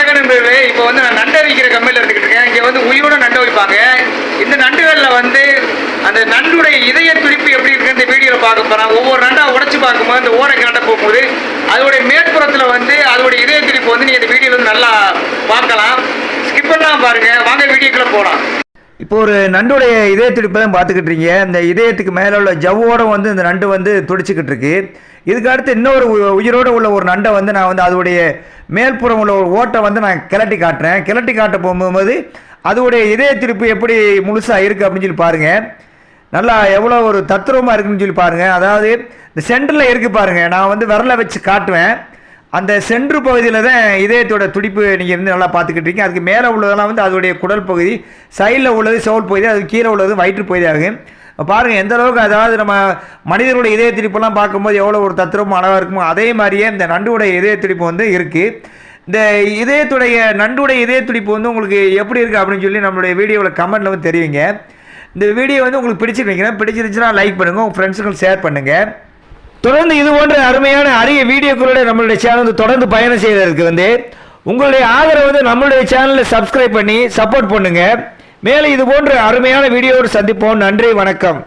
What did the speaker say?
இப்போ வந்து நான் நண்டை விற்கிற கம்பெனியில் இருந்துக்கிட்டு இருக்கேன். இங்கே வந்து உயிரோட நண்டை வைப்பாங்க இந்த நண்டுகளில் வந்து அந்த நண்டுடைய இதய துடிப்பு எப்படி இருக்கு இந்த வீடியோவில் பார்க்க போகிறேன் ஒவ்வொரு நண்டாக உடச்சி பார்க்கும்போது அந்த ஓரை நண்டை போகும்போது அதோடைய மேற்புறத்தில் வந்து அதோடைய இதய துடிப்பு வந்து நீங்கள் இந்த வீடியோவில் வந்து நல்லா பார்க்கலாம். ஸ்கிப் பண்ணாம பாருங்கள் வாங்க வீடியோக்குள்ளே போகலாம் இப்போ ஒரு நண்டுடைய இதய துடிப்பை தான் பார்த்துக்கிட்டு இருக்கீங்க. இந்த இதயத்துக்கு மேலே உள்ள ஜவ்வோட வந்து இந்த நண்டு வந்து துடிச்சிக்கிட்டு இருக்கு. இதுக்கு அடுத்து இன்னொரு உ- உயிரோட உள்ள ஒரு நண்டை வந்து நான் வந்து அதோடைய மேல்புறம் உள்ள ஒரு ஓட்டை வந்து நான் கிளட்டி காட்டுறேன். கிளட்டி காட்ட போகும்போது அதோடைய இதய திருப்பு எப்படி முழுசாக இருக்குது அப்படின்னு சொல்லி பாருங்கள் நல்லா எவ்வளோ ஒரு தத்ரூபமாக இருக்குன்னு சொல்லி பாருங்கள் அதாவது இந்த சென்டரில் இருக்குது பாருங்கள் நான் வந்து விரலை வச்சு காட்டுவேன். அந்த சென்று பகுதியில் தான் இதயத்தோட துடிப்பு நீங்கள் இருந்து நல்லா பார்த்துக்கிட்டு இருக்கீங்க. அதுக்கு மேலே உள்ளதெல்லாம் வந்து அதோடைய குடல் பகுதி சைடில் உள்ளது செவல் பகுதி அது கீழே உள்ளது வயிற்று பகுதி ஆகும் பாருங்கள் எந்த அளவுக்கு அதாவது நம்ம மனிதனுடைய இதய துடிப்பெல்லாம் பார்க்கும்போது எவ்வளோ ஒரு தத்ரூபம் அளவாக இருக்குமோ அதே மாதிரியே இந்த நண்டுடைய இதய துடிப்பு வந்து இருக்குது இந்த இதயத்துடைய நண்டுடைய இதய துடிப்பு வந்து உங்களுக்கு எப்படி இருக்குது அப்படின்னு சொல்லி நம்மளுடைய வீடியோவில் கமெண்ட்டில் வந்து தெரிவிங்க. இந்த வீடியோ வந்து உங்களுக்கு பிடிச்சிருக்கீங்க பிடிச்சிருந்துச்சுன்னா லைக் பண்ணுங்கள் உங்கள் ஃப்ரெண்ட்ஸுக்கும் ஷேர் பண்ணுங்கள் தொடர்ந்து இது போன்ற அருமையான அரிய வீடியோக்களோட நம்மளுடைய சேனல் வந்து தொடர்ந்து பயணம் செய்வதற்கு வந்து உங்களுடைய ஆதரவு வந்து நம்மளுடைய சேனலில் சப்ஸ்கிரைப் பண்ணி சப்போர்ட் பண்ணுங்கள் மேலும் இது போன்ற அருமையான வீடியோடு சந்திப்போம். நன்றி வணக்கம்.